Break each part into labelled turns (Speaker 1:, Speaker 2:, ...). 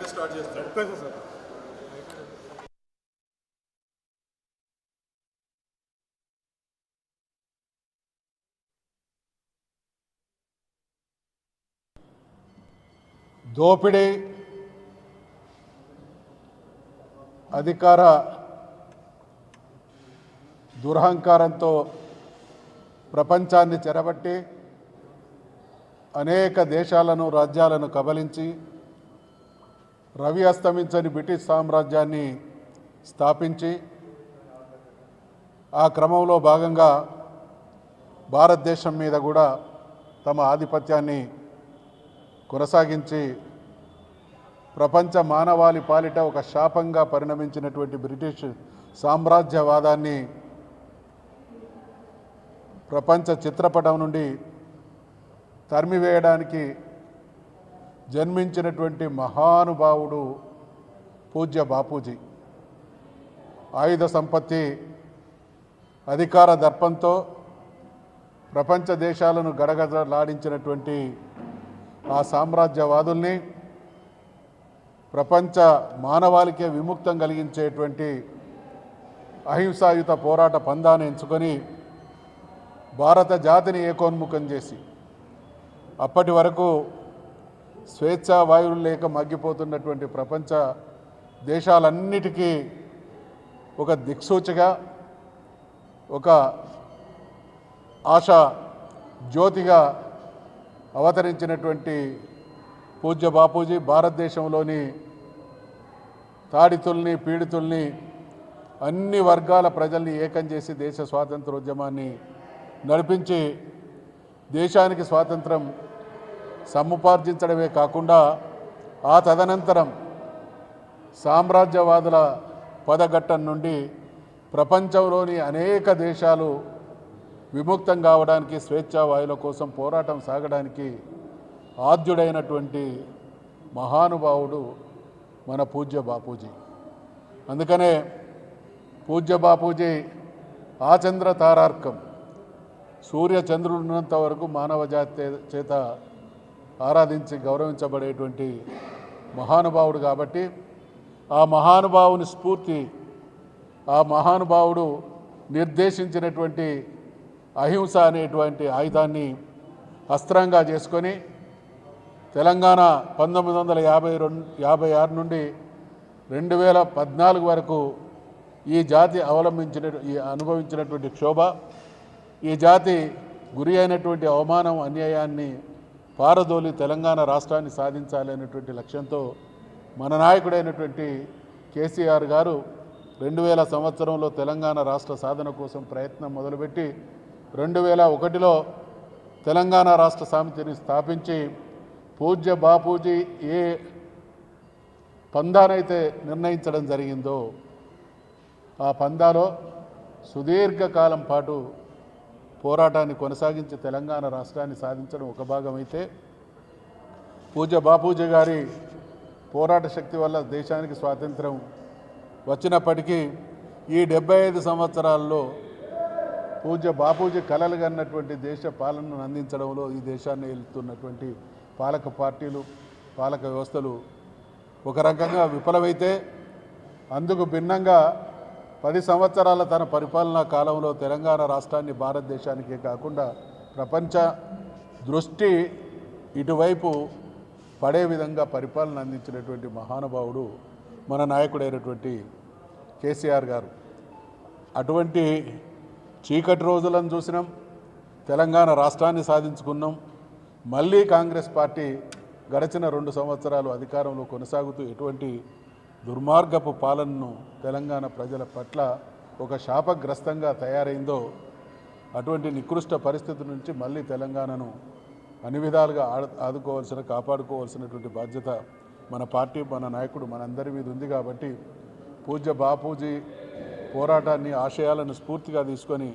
Speaker 1: అంటే start
Speaker 2: sir.
Speaker 1: దోపిడీ అధికార దురహంకారంతో ప్రపంచాన్ని చెరబట్టి అనేక దేశాలను రాజ్యాలను కబలించి రవి అస్తమించని బ్రిటిష్ సామ్రాజ్యాన్ని స్థాపించి ఆ క్రమంలో భాగంగా భారతదేశం మీద కూడా తమ ఆధిపత్యాన్ని కొనసాగించి ప్రపంచ మానవాళి పాలిట ఒక శాపంగా పరిణమించినటువంటి బ్రిటిష్ సామ్రాజ్యవాదాన్ని ప్రపంచ చిత్రపటం నుండి తరిమివేయడానికి జన్మించినటువంటి మహానుభావుడు పూజ్య బాపూజీ. ఆయుధ సంపత్తి అధికార దర్పంతో ప్రపంచ దేశాలను గడగడలాడించినటువంటి ఆ సామ్రాజ్యవాదుల్ని ప్రపంచ మానవాళికే విముక్తం కలిగించేటువంటి అహింసాయుత పోరాట పందాన్ని ఎంచుకొని భారత జాతిని ఏకోన్ముఖం చేసి అప్పటి వరకు స్వేచ్ఛా వాయువులు లేక మగ్గిపోతున్నటువంటి ప్రపంచ దేశాలన్నిటికీ ఒక దిక్సూచిగా ఒక ఆశ జ్యోతిగా అవతరించినటువంటి పూజ్య బాపూజీ భారతదేశంలోని తాడితుల్ని పీడితుల్ని అన్ని వర్గాల ప్రజల్ని ఏకం చేసి దేశ స్వాతంత్రోద్యమాన్ని నడిపించి దేశానికి స్వాతంత్రం సముపార్జించడమే కాకుండా ఆ తదనంతరం సామ్రాజ్యవాదుల పదఘట్టం నుండి ప్రపంచంలోని అనేక దేశాలు విముక్తం కావడానికి స్వేచ్ఛావాయుల కోసం పోరాటం సాగడానికి ఆద్యుడైనటువంటి మహానుభావుడు మన పూజ్య బాపూజీ. అందుకనే పూజ్య బాపూజీ ఆచంద్ర తారార్కం సూర్య చంద్రుడు ఉన్నంత వరకు మానవ జాతి చేత ఆరాధించి గౌరవించబడేటువంటి మహానుభావుడు కాబట్టి ఆ మహానుభావుని స్ఫూర్తి ఆ మహానుభావుడు నిర్దేశించినటువంటి అహింస అనేటువంటి ఆయుధాన్ని అస్త్రంగా చేసుకొని తెలంగాణ పంతొమ్మిది వందల యాభై రెండు యాభై ఆరు నుండి రెండు వేల పద్నాలుగు వరకు ఈ జాతి అవలంబించిన ఈ అనుభవించినటువంటి క్షోభ ఈ జాతి గురి అయినటువంటి అవమానం అన్యాయాన్ని పారదోలి తెలంగాణ రాష్ట్రాన్ని సాధించాలి అనేటువంటి లక్ష్యంతో మన నాయకుడైనటువంటి కేసీఆర్ గారు రెండు వేల సంవత్సరంలో తెలంగాణ రాష్ట్ర సాధన కోసం ప్రయత్నం మొదలుపెట్టి రెండు వేల ఒకటిలో తెలంగాణ రాష్ట్ర సమితిని స్థాపించి పూజ్య బాపూజీ ఏ పందానైతే నిర్ణయించడం జరిగిందో ఆ పందాలో సుదీర్ఘకాలం పాటు పోరాటాన్ని కొనసాగించి తెలంగాణ రాష్ట్రాన్ని సాధించడం ఒక భాగమైతే పూజ్య బాపూజీ గారి పోరాట శక్తి వల్ల దేశానికి స్వాతంత్రం వచ్చినప్పటికీ ఈ డెబ్బై ఐదు సంవత్సరాల్లో పూజ్య బాపూజీ కలలు కన్నటువంటి దేశ పాలనను అందించడంలో ఈ దేశాన్ని వెళ్తున్నటువంటి పాలక పార్టీలు పాలక వ్యవస్థలు ఒక రకంగా విఫలమైతే అందుకు భిన్నంగా పది సంవత్సరాల తన పరిపాలనా కాలంలో తెలంగాణ రాష్ట్రాన్ని భారతదేశానికే కాకుండా ప్రపంచ దృష్టి ఇటువైపు పడే విధంగా పరిపాలన అందించినటువంటి మహానుభావుడు మన నాయకుడైనటువంటి కేసీఆర్ గారు. అటువంటి చీకటి రోజులను చూసినాం తెలంగాణ రాష్ట్రాన్ని సాధించుకున్నాం మళ్ళీ కాంగ్రెస్ పార్టీ గడిచిన రెండు సంవత్సరాలు అధికారంలో కొనసాగుతూ ఎటువంటి దుర్మార్గపు పాలనను తెలంగాణ ప్రజల పట్ల ఒక శాపగ్రస్తంగా తయారైందో అటువంటి నికృష్ట పరిస్థితి నుంచి మళ్ళీ తెలంగాణను అన్ని విధాలుగా ఆడ- ఆదుకోవాల్సిన కాపాడుకోవాల్సినటువంటి బాధ్యత మన పార్టీ మన నాయకుడు మనందరి మీద ఉంది కాబట్టి పూజ్య బాపూజీ పోరాటాన్ని ఆశయాలను స్ఫూర్తిగా తీసుకొని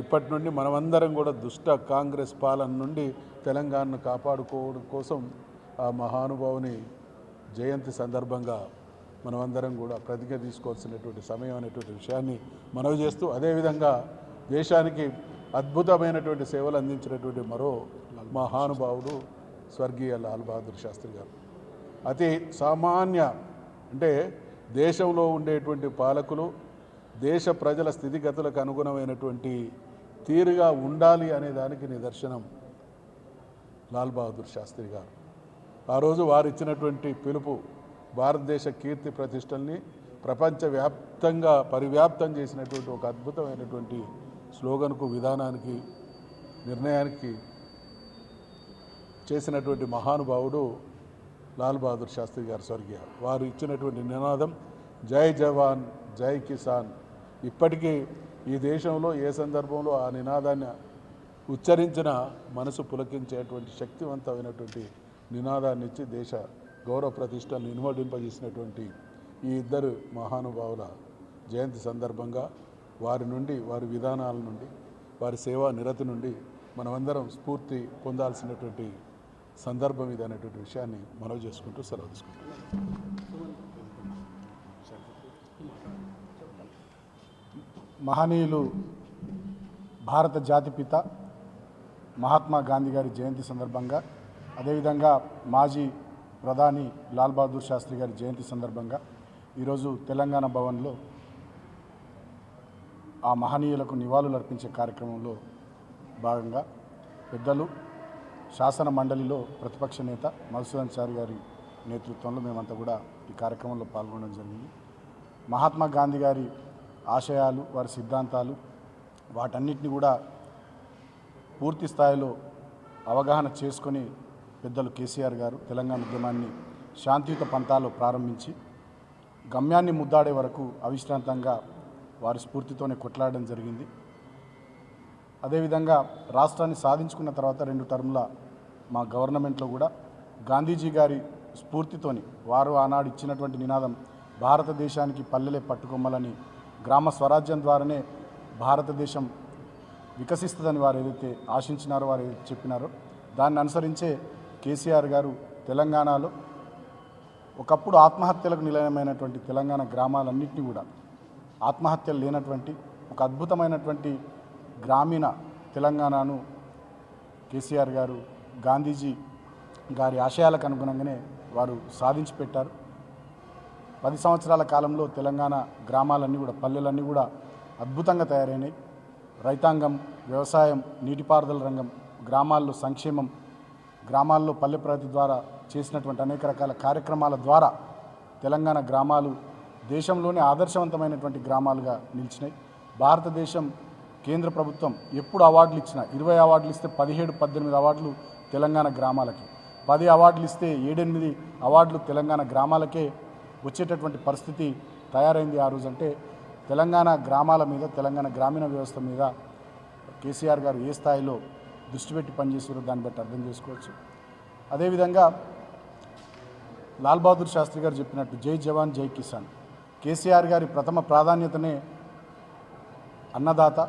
Speaker 1: ఇప్పటి నుండి మనమందరం కూడా దుష్ట కాంగ్రెస్ పాలన నుండి తెలంగాణను కాపాడుకోవడం కోసం ఆ మహానుభావుని జయంతి సందర్భంగా మనమందరం కూడా ప్రతిజ్ఞ తీసుకోవాల్సినటువంటి సమయం అనేటువంటి విషయాన్ని మనవి చేస్తూ అదేవిధంగా దేశానికి అద్భుతమైనటువంటి సేవలు అందించినటువంటి మరో మహానుభావుడు స్వర్గీయ లాల్ బహదూర్ శాస్త్రి గారు. అతి సామాన్య అంటే దేశంలో ఉండేటువంటి పాలకులు దేశ ప్రజల స్థితిగతులకు అనుగుణమైనటువంటి తీరుగా ఉండాలి అనే దానికి నిదర్శనం లాల్ బహదూర్ శాస్త్రి గారు. ఆ రోజు వారు ఇచ్చినటువంటి పిలుపు భారతదేశ కీర్తి ప్రతిష్టల్ని ప్రపంచవ్యాప్తంగా పరివ్యాప్తం చేసినటువంటి ఒక అద్భుతమైనటువంటి స్లోగన్కు విధానానికి నిర్ణయానికి చేసినటువంటి మహానుభావుడు లాల్ బహదూర్ శాస్త్రి గారు స్వర్గీయ. వారు ఇచ్చినటువంటి నినాదం జై జవాన్ జై కిసాన్. ఇప్పటికీ ఈ దేశంలో ఏ సందర్భంలో ఆ నినాదాన్ని ఉచ్చరించిన మనసు పులకించేటువంటి శక్తివంతమైనటువంటి నినాదాన్ని ఇచ్చి దేశ గౌరవ ప్రతిష్టలను ఇనుమడింపజేసినటువంటి ఈ ఇద్దరు మహానుభావుల జయంతి సందర్భంగా వారి నుండి వారి విధానాల నుండి వారి సేవా నిరతి నుండి మనమందరం స్ఫూర్తి పొందాల్సినటువంటి సందర్భం ఇది అనేటువంటి విషయాన్ని మనవి చేసుకుంటూ సెలవు తీసుకుంటాం
Speaker 3: మహనీయులు భారత జాతిపిత మహాత్మా గాంధీ గారి జయంతి సందర్భంగా అదేవిధంగా మాజీ ప్రధాని లాల్ బహదూర్ శాస్త్రి గారి జయంతి సందర్భంగా ఈరోజు తెలంగాణ భవన్లో ఆ మహనీయులకు నివాళులు అర్పించే కార్యక్రమంలో భాగంగా పెద్దలు శాసన మండలిలో ప్రతిపక్ష నేత మధుసూదన్ చారి గారి నేతృత్వంలో మేమంతా కూడా ఈ కార్యక్రమంలో పాల్గొనడం జరిగింది. మహాత్మా గాంధీ గారి ఆశయాలు వారి సిద్ధాంతాలు వాటన్నిటిని కూడా పూర్తి స్థాయిలో అవగాహన చేసుకొని పెద్దలు కేసీఆర్ గారు తెలంగాణ ఉద్యమాన్ని శాంతియుత పంతాలు ప్రారంభించి గమ్యాన్ని ముద్దాడే వరకు అవిశ్రాంతంగా వారి స్ఫూర్తితోనే కొట్లాడడం జరిగింది. అదేవిధంగా రాష్ట్రాన్ని సాధించుకున్న తర్వాత రెండు టర్ముల మా గవర్నమెంట్లో కూడా గాంధీజీ గారి స్ఫూర్తితోని వారు ఆనాడు ఇచ్చినటువంటి నినాదం భారతదేశానికి పల్లెలే పట్టుకొమ్మలని గ్రామ స్వరాజ్యం ద్వారానే భారతదేశం వికసిస్తుందని వారు ఏదైతే ఆశించినారో వారు ఏదైతే చెప్పినారో దాన్ని అనుసరించే కేసీఆర్ గారు తెలంగాణలో ఒకప్పుడు ఆత్మహత్యలకు నిలయమైనటువంటి తెలంగాణ గ్రామాలన్నింటినీ కూడా ఆత్మహత్యలు లేనటువంటి ఒక అద్భుతమైనటువంటి గ్రామీణ తెలంగాణను కేసీఆర్ గారు గాంధీజీ గారి ఆశయాలకు అనుగుణంగానే వారు సాధించి పెట్టారు. పది సంవత్సరాల కాలంలో తెలంగాణ గ్రామాలన్నీ కూడా పల్లెలన్నీ కూడా అద్భుతంగా తయారైనాయి. రైతాంగం వ్యవసాయం నీటిపారుదల రంగం గ్రామాల్లో సంక్షేమం గ్రామాల్లో పల్లె ప్రగతి ద్వారా చేసినటువంటి అనేక రకాల కార్యక్రమాల ద్వారా తెలంగాణ గ్రామాలు దేశంలోనే ఆదర్శవంతమైనటువంటి గ్రామాలుగా నిలిచినాయి. భారతదేశం కేంద్ర ప్రభుత్వం ఎప్పుడు అవార్డులు ఇచ్చినా ఇరవై అవార్డులు ఇస్తే పదిహేడు పద్దెనిమిది అవార్డులు తెలంగాణ గ్రామాలకి. పది అవార్డులు ఇస్తే ఏడెనిమిది అవార్డులు తెలంగాణ గ్రామాలకే వచ్చేటటువంటి పరిస్థితి తయారైంది. ఆ రోజు అంటే తెలంగాణ గ్రామాల మీద తెలంగాణ గ్రామీణ వ్యవస్థ మీద కేసీఆర్ గారు ఏ స్థాయిలో దృష్టి పెట్టి పనిచేసారో దాన్ని బట్టి అర్థం చేసుకోవచ్చు. అదేవిధంగా లాల్ బహదూర్ శాస్త్రి గారు చెప్పినట్టు జై జవాన్ జై కిసాన్. కేసీఆర్ గారి ప్రథమ ప్రాధాన్యతనే అన్నదాత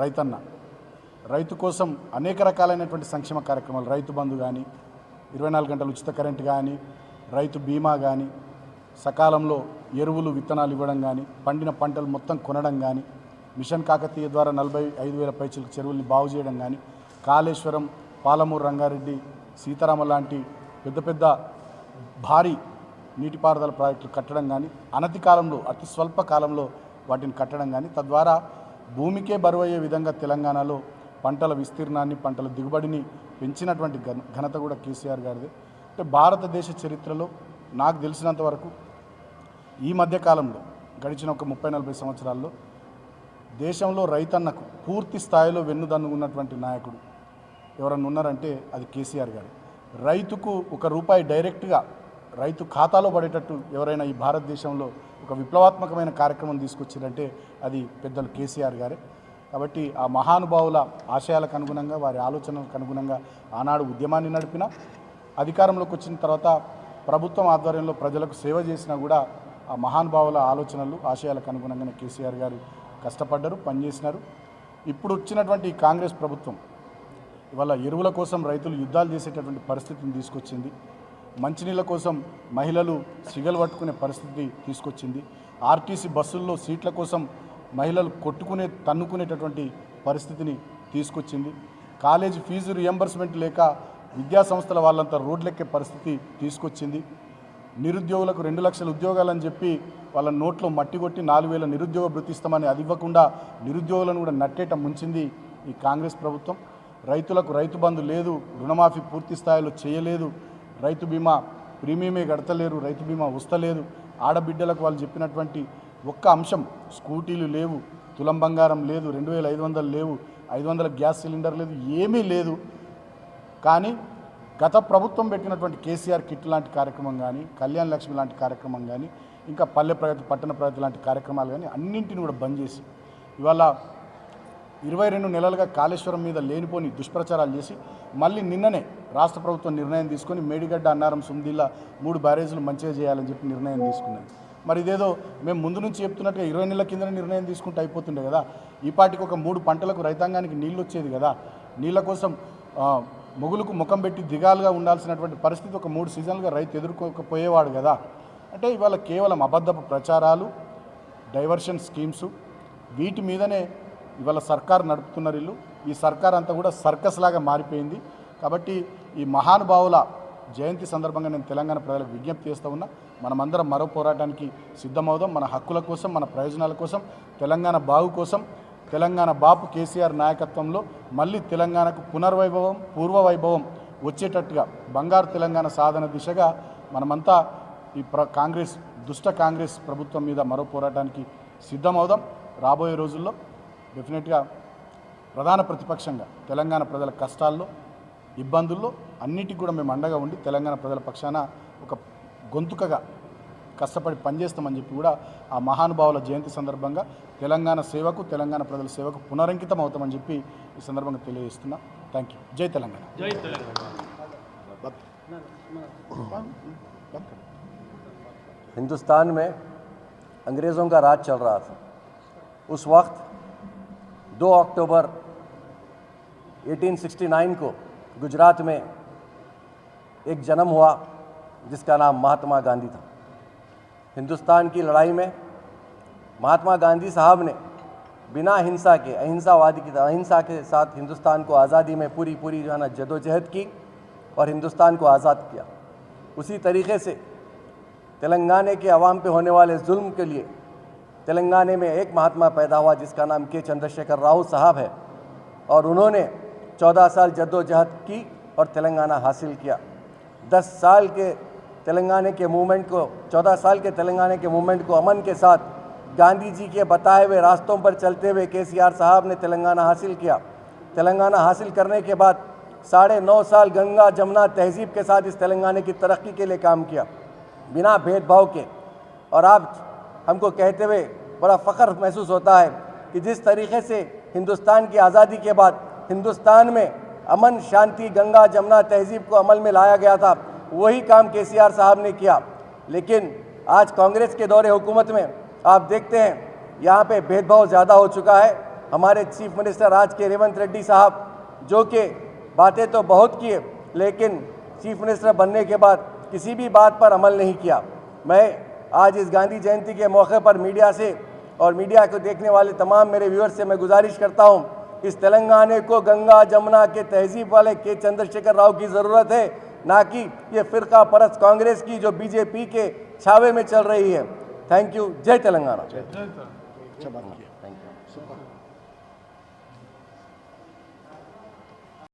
Speaker 3: రైతన్న. రైతు కోసం అనేక రకాలైనటువంటి సంక్షేమ కార్యక్రమాలు రైతు బంధు కానీ ఇరవై నాలుగు గంటల ఉచిత కరెంట్ కానీ రైతు బీమా కానీ సకాలంలో ఎరువులు విత్తనాలు ఇవ్వడం కానీ పండిన పంటలు మొత్తం కొనడం కానీ మిషన్ కాకతీయ ద్వారా నలభై ఐదు వేల పైచలకు చెరువుల్ని బాగు చేయడం కానీ కాళేశ్వరం పాలమూరు రంగారెడ్డి సీతారామ లాంటి పెద్ద పెద్ద భారీ నీటిపారుదల ప్రాజెక్టులు కట్టడం కానీ అనతి కాలంలో అతి స్వల్ప కాలంలో వాటిని కట్టడం కానీ తద్వారా భూమికే బరువయ్యే విధంగా తెలంగాణలో పంటల విస్తీర్ణాన్ని పంటల దిగుబడిని పెంచినటువంటి ఘన ఘనత కూడా కేసీఆర్ గారిదే. అంటే భారతదేశ చరిత్రలో నాకు తెలిసినంత వరకు ఈ మధ్యకాలంలో గడిచిన ఒక ముప్పై నలభై సంవత్సరాల్లో దేశంలో రైతన్నకు పూర్తి స్థాయిలో వెన్నుదన్నుకున్నటువంటి నాయకుడు ఎవరన్నా ఉన్నారంటే అది కేసీఆర్ గారు. రైతుకు ఒక రూపాయి డైరెక్ట్గా రైతు ఖాతాలో పడేటట్టు ఎవరైనా ఈ భారతదేశంలో ఒక విప్లవాత్మకమైన కార్యక్రమం తీసుకొచ్చారంటే అది పెద్దలు కేసీఆర్ గారే. కాబట్టి ఆ మహానుభావుల ఆశయాలకు అనుగుణంగా వారి ఆలోచనలకు అనుగుణంగా ఆనాడు ఉద్యమాన్ని నడిపిన అధికారంలోకి వచ్చిన తర్వాత ప్రభుత్వం ఆధ్వర్యంలో ప్రజలకు సేవ చేసినా కూడా ఆ మహానుభావుల ఆలోచనలు ఆశయాలకు అనుగుణంగానే కేసీఆర్ గారు కష్టపడ్డారు పనిచేసినారు. ఇప్పుడు వచ్చినటువంటి ఈ కాంగ్రెస్ ప్రభుత్వం ఇవాళ ఎరువుల కోసం రైతులు యుద్ధాలు చేసేటటువంటి పరిస్థితిని తీసుకొచ్చింది. మంచినీళ్ళ కోసం మహిళలు సిగలు పట్టుకునే పరిస్థితి తీసుకొచ్చింది. ఆర్టీసీ బస్సుల్లో సీట్ల కోసం మహిళలు కొట్టుకునే తన్నుకునేటటువంటి పరిస్థితిని తీసుకొచ్చింది. కాలేజీ ఫీజు రియంబర్స్మెంట్ లేక విద్యా సంస్థల వాళ్ళంతా రోడ్లెక్కే పరిస్థితి తీసుకొచ్చింది. నిరుద్యోగులకు రెండు లక్షల ఉద్యోగాలని చెప్పి వాళ్ళ నోట్లో మట్టి కొట్టి నాలుగు వేల నిరుద్యోగ భృతిస్తామని అది ఇవ్వకుండా నిరుద్యోగులను కూడా నట్టేట ముంచింది ఈ కాంగ్రెస్ ప్రభుత్వం. రైతులకు రైతు బంధు లేదు రుణమాఫీ పూర్తి స్థాయిలో చేయలేదు రైతు బీమా ప్రీమియమే కడతలేరు రైతు బీమా వస్తలేదు. ఆడబిడ్డలకు వాళ్ళు చెప్పినటువంటి ఒక్క అంశం స్కూటీలు లేవు తులం బంగారం లేదు రెండు వేల ఐదు వందలు లేవు ఐదు వందల గ్యాస్ సిలిండర్ లేదు ఏమీ లేదు. కానీ గత ప్రభుత్వం పెట్టినటువంటి కేసీఆర్ కిట్ లాంటి కార్యక్రమం కానీ కళ్యాణ్ లక్ష్మి లాంటి కార్యక్రమం కానీ ఇంకా పల్లె ప్రగతి పట్టణ ప్రగతి లాంటి కార్యక్రమాలు కానీ అన్నింటిని కూడా బంద్ చేసి ఇవాళ ఇరవై రెండు నెలలుగా కాళేశ్వరం మీద లేనిపోని దుష్ప్రచారాలు చేసి మళ్ళీ నిన్ననే రాష్ట్ర ప్రభుత్వం నిర్ణయం తీసుకొని మేడిగడ్డ అన్నారం సుందిల్లా మూడు బ్యారేజీలు మంచిగా చేయాలని చెప్పి నిర్ణయం తీసుకున్నది మరి ఇదేదో మేము ముందు నుంచి చెప్తున్నట్టుగా ఇరవై నెలల కింద నిర్ణయం తీసుకుంటే అయిపోతుండే కదా. ఈ పాటికి ఒక మూడు పంటలకు రైతాంగానికి నీళ్ళు వచ్చేది కదా. నీళ్ళ కోసం మొగులకు ముఖం పెట్టి దిగాలుగా ఉండాల్సినటువంటి పరిస్థితి ఒక మూడు సీజన్లుగా రైతు ఎదుర్కోకపోయేవాడు కదా. అంటే ఇవాళ కేవలం అబద్ధపు ప్రచారాలు డైవర్షన్ స్కీమ్స్ వీటి మీదనే ఇవాళ సర్కార్ నడుపుతున్నారు వీళ్ళు. ఈ సర్కార్ అంతా కూడా సర్కస్ లాగా మారిపోయింది. కాబట్టి ఈ మహానుభావుల జయంతి సందర్భంగా నేను తెలంగాణ ప్రజలకు విజ్ఞప్తి చేస్తూ ఉన్నా మనమందరం మరో పోరాటానికి సిద్ధమవుదాం. మన హక్కుల కోసం మన ప్రయోజనాల కోసం తెలంగాణ బాగు కోసం తెలంగాణ బాపు కేసీఆర్ నాయకత్వంలో మళ్ళీ తెలంగాణకు పునర్వైభవం పూర్వ వైభవం వచ్చేటట్టుగా బంగారు తెలంగాణ సాధన దిశగా మనమంతా ఈ ప్ర కాంగ్రెస్ దుష్ట కాంగ్రెస్ ప్రభుత్వం మీద మరో పోరాటానికి సిద్ధమవుదాం. రాబోయే రోజుల్లో డెఫినెట్గా ప్రధాన ప్రతిపక్షంగా తెలంగాణ ప్రజల కష్టాల్లో ఇబ్బందుల్లో అన్నిటికి కూడా మేము అండగా ఉండి తెలంగాణ ప్రజల పక్షాన ఒక గొంతుకగా కష్టపడి పనిచేస్తామని చెప్పి కూడా ఆ మహానుభావుల జయంతి సందర్భంగా తెలంగాణ సేవకు తెలంగాణ ప్రజల సేవకు పునరంకితం అవుతామని చెప్పి ఈ సందర్భంగా తెలియజేస్తున్నా థ్యాంక్ యూ జై తెలంగాణ
Speaker 2: జై తెలంగాణ
Speaker 4: हिंदुस्तान में अंग्रेज़ों का राज चल रहा था उस वक्त دو اکتوبر ایٹین سکسٹی نائن کو گجرات میں ایک جنم ہوا جس کا نام مہاتما گاندھی تھا۔ ہندوستان کی لڑائی میں مہاتما گاندھی صاحب نے بنا ہنسا کے، اہنسا وادی کی اہنسا کے ساتھ ہندوستان کو آزادی میں پوری پوری جو ہے نا جد و جہد کی اور ہندوستان کو آزاد کیا۔ اسی طریقے سے تلنگانے کے عوام پہ ہونے والے ظلم کے لیے تلنگانے میں ایک مہاتما پیدا ہوا جس کا نام کے چندر شیکر راہو صاحب ہے اور انہوں نے چودہ سال جد و جہد کی اور تلنگانہ حاصل کیا۔ دس سال کے تلنگانے کے مومنٹ کو، چودہ سال کے تلنگانے کے مومنٹ کو امن کے ساتھ گاندھی جی کے بتائے ہوئے راستوں پر چلتے ہوئے کے سی آر صاحب نے تلنگانہ حاصل کیا۔ تلنگانہ حاصل کرنے کے بعد ساڑھے نو سال گنگا جمنا تہذیب کے ساتھ اس تلنگانے کی ترقی کے لیے کام کیا۔ بنا بھید بھاؤ کے۔ اور آپ ہم کو کہتے ہوئے بڑا فخر محسوس ہوتا ہے کہ جس طریقے سے ہندوستان کی آزادی کے بعد ہندوستان میں امن، شانتی، گنگا، جمنا، تہذیب کو عمل میں لایا گیا تھا، وہی کام کے سی آر صاحب نے کیا۔ لیکن آج کانگریس کے دور حکومت میں آپ دیکھتے ہیں، یہاں پہ بھید بھاؤ زیادہ ہو چکا ہے۔ ہمارے چیف منسٹر آج کے ریونت ریڈی صاحب، جو کہ باتیں تو بہت کیے، لیکن چیف منسٹر بننے کے بعد کسی بھی بات پر عمل نہیں کیا۔ میں آج اس گاندھی جینتی کے موقع پر میڈیا سے اور میڈیا کو دیکھنے والے تمام میرے ویور سے میں گزارش کرتا ہوں، اس تلنگانے کو گنگا جمنا کے تہذیب والے کے چندر شکر راؤ کی ضرورت ہے،
Speaker 3: نہ کہ یہ
Speaker 4: فرقہ پرست کانگریس کی جو بی جے پی کے چھاوے میں چل رہی ہے۔ تھینک یو جے تلنگانہ۔